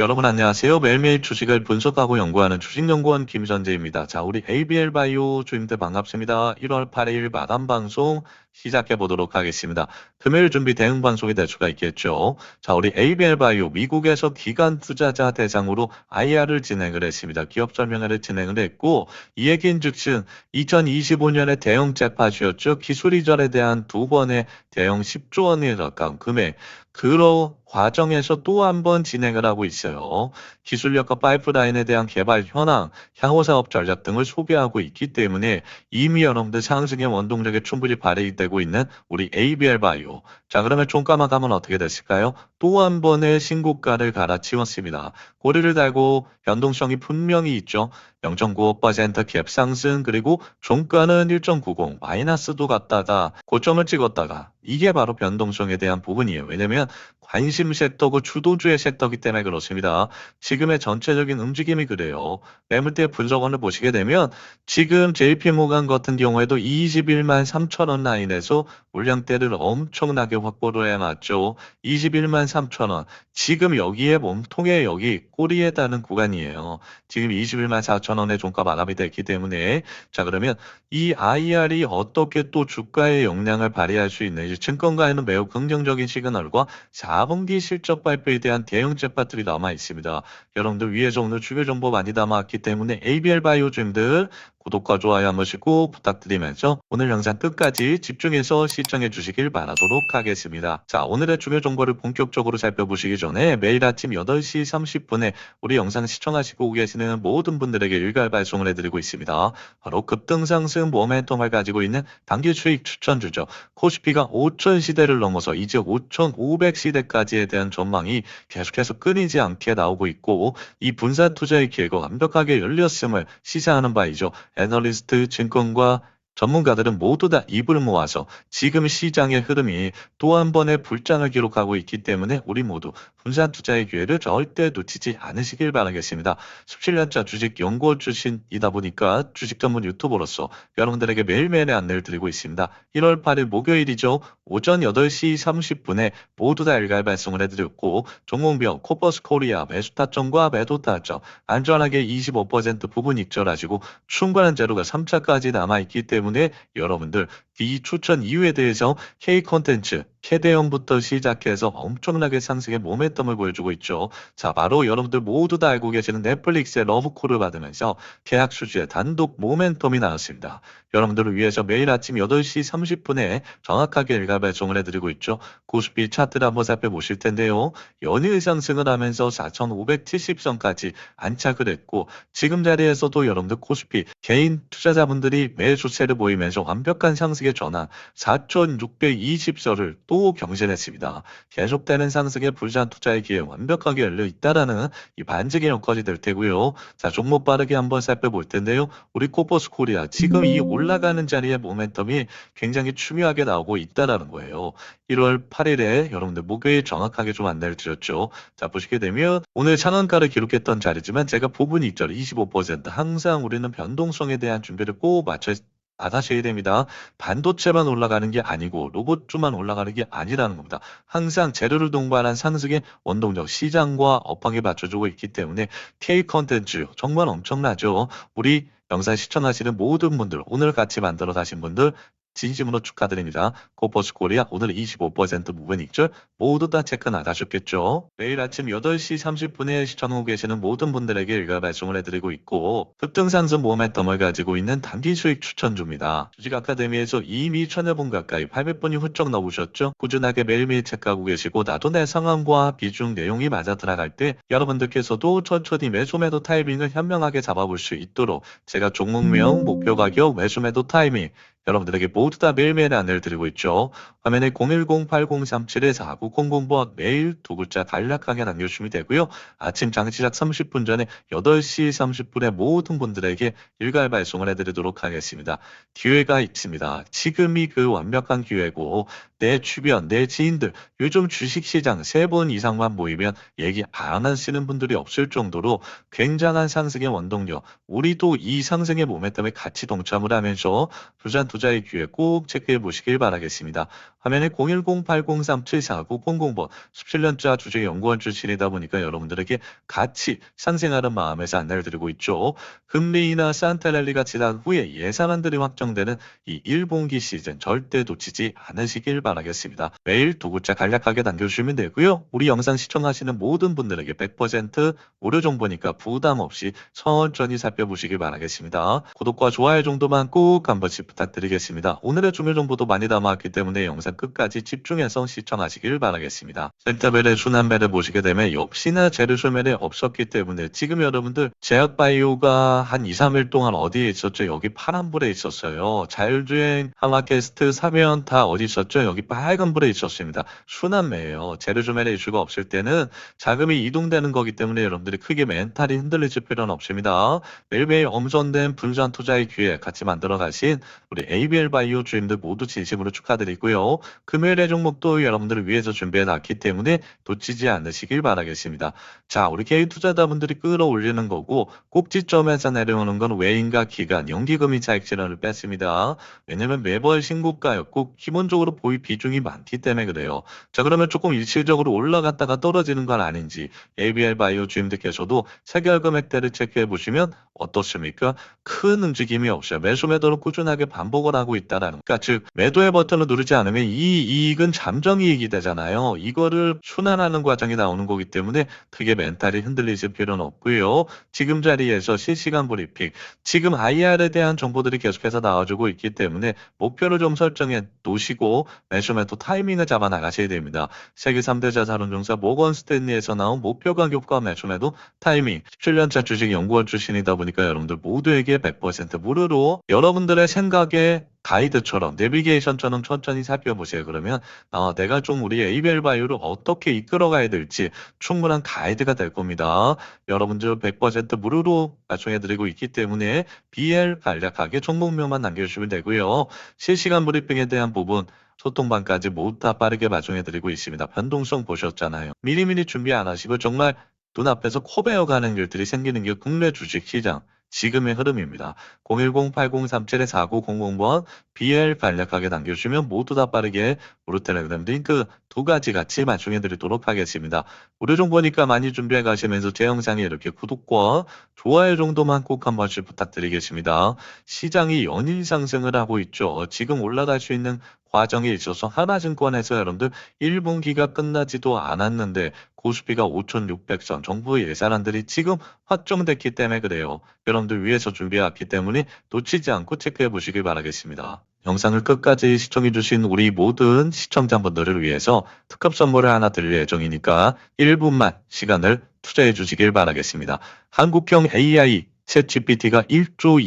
여러분 안녕하세요. 매일매일 주식을 분석하고 연구하는 주식연구원 김선재입니다. 자, 우리 ABL 바이오 주임들 반갑습니다. 1월 8일 마담 방송 시작해 보도록 하겠습니다. 금요일 준비 대응 방송이 될 수가 있겠죠. 자, 우리 ABL 바이오 미국에서 기관 투자자 대상으로 IR을 진행을 했습니다. 기업 설명회를 진행을 했고 이 얘기인 즉슨 2025년에 대형 잭팟이었죠. 기술 이전에 대한 두 번의 대형 10조 원에 가까운 금액 그로 과정에서 또 한 번 진행을 하고 있어요. 기술력과 파이프라인에 대한 개발 현황, 향후 사업 전략 등을 소개하고 있기 때문에 이미 여러분들 상승의 원동력에 충분히 발휘 되고 있는 우리 ABL 바이오. 자, 그러면 총가만 가면 어떻게 됐을까요? 또 한 번의 신고가를 갈아치웠습니다. 고리를 달고 변동성이 분명히 있죠. 0.95%갭 상승 그리고 종가는 1.90 마이너스도 갔다가 고점을 찍었다가 이게 바로 변동성에 대한 부분이에요. 왜냐면 관심 섹터고 주도주의 섹터기 때문에 그렇습니다. 지금의 전체적인 움직임이 그래요. 매물대 분석원을 보시게 되면 지금 JP모간 같은 경우에도 21만 3천 원 라인에서 물량대를 엄청나게 확보를 해놨죠. 21만 3천 원. 지금 여기에 몸통에 여기 꼬리에 닿는 구간이에요. 지금 21만 4천 원의 종가 마감이 됐기 때문에 자 그러면 이 IR이 어떻게 또 주가의 영향을 발휘할 수 있는지 증권가에는 매우 긍정적인 시그널과 4분기 실적 발표에 대한 대응 잭팟들이 남아 있습니다. 여러분들 위에서 오늘 주요 정보 많이 담아왔기 때문에 ABL 바이오즘들 구독과 좋아요 한 번씩 꼭 부탁드리면서 오늘 영상 끝까지 집중해서 시청해 주시길 바라도록 하겠습니다. 자, 오늘의 중요 정보를 본격적으로 살펴보시기 전에 매일 아침 8시 30분에 우리 영상 시청하시고 계시는 모든 분들에게 일괄 발송을 해드리고 있습니다. 바로 급등상승 모멘텀을 가지고 있는 단기 수익 추천주죠. 코스피가 5천 시대를 넘어서 이제 5,500 시대 까지에 대한 전망이 계속해서 끊이지 않게 나오고 있고 이 분산 투자의 기회가 완벽하게 열렸음을 시사하는 바이죠. 애널리스트, 증권과 전문가들은 모두 다 입을 모아서 지금 시장의 흐름이 또 한 번의 불장을 기록하고 있기 때문에 우리 모두 분산 투자의 기회를 절대 놓치지 않으시길 바라겠습니다. 17년차 주식 연구원 출신이다 보니까 주식 전문 유튜버로서 여러분들에게 매일매일의 안내를 드리고 있습니다. 1월 8일 목요일이죠. 오전 8시 30분에 모두 다 일괄 발송을 해드렸고 종목명 코퍼스 코리아 매수 타점과 매도 타점 안전하게 25% 부분 익절하시고 충분한 재료가 3차까지 남아있기 때문에 여러분들 이 추천 이유에 대해서 K 콘텐츠 캐대형부터 시작해서 엄청나게 상승의 모멘텀을 보여주고 있죠. 자, 바로 여러분들 모두 다 알고 계시는 넷플릭스의 러브콜을 받으면서 계약 수주의 단독 모멘텀이 나왔습니다. 여러분들을 위해서 매일 아침 8시 30분에 정확하게 일괄 발송을 해드리고 있죠. 고스피 차트를 한번 살펴보실 텐데요. 연일 상승을 하면서 4,570선까지 안착을 했고 지금 자리에서도 여러분들 코스피 개인 투자자분들이 매수세를 보이면서 완벽한 상승의 전환 4,620서를 또 경신했습니다. 계속되는 상승의 불산 투자의 기회 완벽하게 열려 있다라는 이 반증의 여건이 될 테고요. 자, 종목 빠르게 한번 살펴볼 텐데요. 우리 코퍼스 코리아 지금 이 올라가는 자리의 모멘텀이 굉장히 중요하게 나오고 있다라는 거예요. 1월 8일에 여러분들 목요일 정확하게 좀 안내를 드렸죠. 자, 보시게 되면 오늘 상한가를 기록했던 자리지만 제가 부분 익절 25% 항상 우리는 변동성에 대한 준비를 꼭 맞춰 받아셔야 됩니다. 반도체만 올라가는 게 아니고 로봇주만 올라가는 게 아니라는 겁니다. 항상 재료를 동반한 상승의 원동력 시장과 업황에 맞춰주고 있기 때문에 K 컨텐츠 정말 엄청나죠. 우리 영상 시청하시는 모든 분들 오늘 같이 만들어 가신 분들 진심으로 축하드립니다. 코퍼스 코리아 오늘 25% 무분 익절 모두 다 체크 나가셨겠죠? 매일 아침 8시 30분에 시청하고 계시는 모든 분들에게 일괄 발송을 해드리고 있고 급등상승 모멘텀을 가지고 있는 단기 수익 추천주입니다. 주식 아카데미에서 이미 천여 분 가까이 800분이 훌쩍 넘으셨죠? 꾸준하게 매일매일 체크하고 계시고 나도 내 상황과 비중 내용이 맞아 들어갈 때 여러분들께서도 천천히 매수 매도 타이밍을 현명하게 잡아볼 수 있도록 제가 종목명, 목표 가격, 매수 매도 타이밍 여러분들에게 모두 다 매일매일 안내를 드리고 있죠. 화면에 010-8037-4900번 매일 두 글자 간략하게 남겨주시면 되고요. 아침 장 시작 30분 전에 8시 30분에 모든 분들에게 일괄 발송을 해드리도록 하겠습니다. 기회가 있습니다. 지금이 그 완벽한 기회고 내 주변, 내 지인들 요즘 주식시장 세번 이상만 모이면 얘기 안 하시는 분들이 없을 정도로 굉장한 상승의 원동력 우리도 이 상승의 모멘텀에 같이 동참을 하면서 부산 투자의 기회 꼭 체크해 보시길 바라겠습니다. 화면에 010-8037-4900번 17년차 주식 연구원 출신이다 보니까 여러분들에게 같이 상생하는 마음에서 안내를 드리고 있죠. 금리 인하 산타랠리가 지난 후에 예산안들이 확정되는 이 1분기 시즌 절대 놓치지 않으시길 바라겠습니다. 매일 두 글자 간략하게 남겨주시면 되고요. 우리 영상 시청하시는 모든 분들에게 100% 무료 정보니까 부담 없이 천천히 살펴보시길 바라겠습니다. 구독과 좋아요 정도만 꼭 한 번씩 부탁드 리겠습니다. 오늘의 중요 정보도 많이 담아왔기 때문에 영상 끝까지 집중해서 시청하시길 바라겠습니다. 센터벨의 순환벨을 보시게 되면 역시나 제르소멜에 없었기 때문에 지금 여러분들 제약바이오가 한 2, 3일 동안 어디에 있었죠? 여기 파란불에 있었어요. 자율주행 하마캐스트 사면 다 어디 있었죠? 여기 빨간불에 있었습니다. 순환매예요. 제르소멜의 이슈가 없을 때는 자금이 이동되는 거기 때문에 여러분들이 크게 멘탈이 흔들리실 필요는 없습니다. 매일매일 엄선된 분산 투자의 기회 같이 만들어 가신 우리 ABL 바이오 주임들 모두 진심으로 축하드리고요. 금요일의 종목도 여러분들을 위해서 준비해 놨기 때문에 놓치지 않으시길 바라겠습니다. 자, 우리 개인 투자자분들이 끌어올리는 거고 꼭지점에서 내려오는 건 외인과 기관, 연기금이 차익 실현을 뺐습니다. 왜냐면 매월 신고가였고 기본적으로 보유 비중이 많기 때문에 그래요. 자, 그러면 조금 일시적으로 올라갔다가 떨어지는 건 아닌지 ABL 바이오 주임들께서도 체결 금액대를 체크해 보시면 어떻습니까? 큰 움직임이 없어요. 매수 매도를 꾸준하게 반복 을 하고 있다라는. 그러니까 즉 매도의 버튼을 누르지 않으면 이 이익은 잠정 이익이 되잖아요. 이거를 순환하는 과정이 나오는 거기 때문에 크게 멘탈이 흔들리실 필요는 없고요. 지금 자리에서 실시간 브리핑, 지금 IR에 대한 정보들이 계속해서 나와주고 있기 때문에 목표를 좀 설정해 놓으시고 매수 매도 타이밍을 잡아 나가셔야 됩니다. 세계 3대 자산운용사 모건 스탠리에서 나온 목표 가격과 매수 매도 타이밍 17년차 주식 연구원 출신이다 보니까 여러분들 모두에게 100% 무료로 여러분들의 생각에 가이드처럼 내비게이션처럼 천천히 살펴보세요. 그러면 아, 내가 좀 우리 ABL 바이오를 어떻게 이끌어가야 될지 충분한 가이드가 될 겁니다. 여러분들 100% 무료로 발송해드리고 있기 때문에 BL 간략하게 종목명만 남겨주시면 되고요. 실시간 브리핑에 대한 부분 소통방까지 모두 다 빠르게 발송해드리고 있습니다. 변동성 보셨잖아요. 미리미리 준비 안 하시고 정말 눈앞에서 코베어 가는 일들이 생기는 게 국내 주식 시장 지금의 흐름입니다. 010-8037-4900번 BL 간략하게 남겨주시면 모두 다 빠르게 무료 텔레그램 링크 두 가지 같이 발송해 드리도록 하겠습니다. 무료 정보니까 많이 준비해 가시면서 제 영상에 이렇게 구독과 좋아요 정도만 꼭 한 번씩 부탁드리겠습니다. 시장이 연일 상승을 하고 있죠. 지금 올라갈 수 있는 과정에 있어서 하나증권에서 여러분들 1분기가 끝나지도 않았는데 고수비가 5,600선 정부 예산안들이 지금 확정됐기 때문에 그래요. 여러분들 위해서 준비해왔기 때문에 놓치지 않고 체크해 보시길 바라겠습니다. 영상을 끝까지 시청해주신 우리 모든 시청자분들을 위해서 특급 선물을 하나 드릴 예정이니까 1분만 시간을 투자해 주시길 바라겠습니다. 한국형 AI 챗 GPT가 1조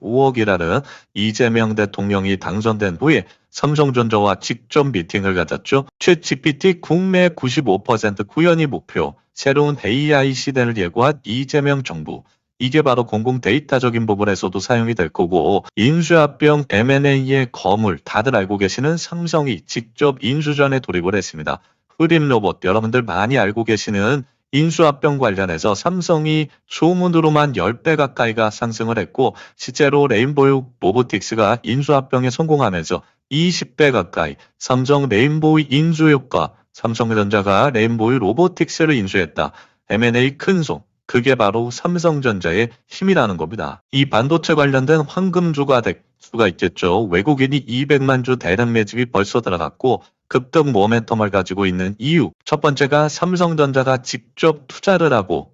245억이라는 이재명 대통령이 당선된 후에 삼성전자와 직접 미팅을 가졌죠. 챗 GPT 국내 95% 구현이 목표, 새로운 AI 시대를 예고한 이재명 정부. 이게 바로 공공 데이터적인 부분에서도 사용이 될 거고 인수합병 M&A의 거물 다들 알고 계시는 삼성이 직접 인수전에 돌입을 했습니다. 흐림 로봇 여러분들 많이 알고 계시는 인수합병 관련해서 삼성이 소문으로만 10배 가까이가 상승을 했고 실제로 레인보우 로보틱스가 인수합병에 성공하면서 20배 가까이 삼성 레인보우 인수 효과 삼성전자가 레인보우 로보틱스를 인수했다. M&A 큰손 그게 바로 삼성전자의 힘이라는 겁니다. 이 반도체 관련된 황금주가 될 수가 있겠죠. 외국인이 200만 주 대량 매집이 벌써 들어갔고 급등 모멘텀을 가지고 있는 이유. 첫 번째가 삼성전자가 직접 투자를 하고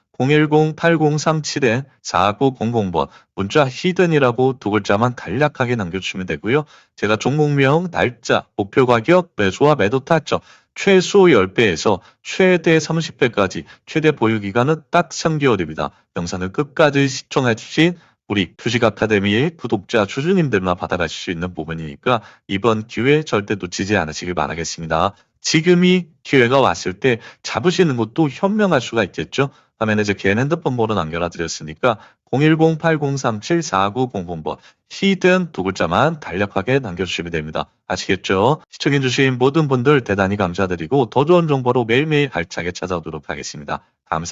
010-8037-4900번 문자 히든이라고 두 글자만 간략하게 남겨주시면 되고요. 제가 종목명, 날짜, 목표 가격, 매수와 매도 타점 최소 10배에서 최대 30배까지 최대 보유 기간은 딱 3개월입니다. 영상을 끝까지 시청해 주신 우리 주식 아카데미의 구독자 주주님들만 받아가실 수 있는 부분이니까 이번 기회 절대 놓치지 않으시길 바라겠습니다. 지금이 기회가 왔을 때 잡으시는 것도 현명할 수가 있겠죠. 화면에 제 개인 핸드폰 번호 남겨놔 드렸으니까 010-8037-4900번 히든 두 글자만 간략하게 남겨주시면 됩니다. 아시겠죠? 시청해주신 모든 분들 대단히 감사드리고 더 좋은 정보로 매일매일 알차게 찾아오도록 하겠습니다. 감사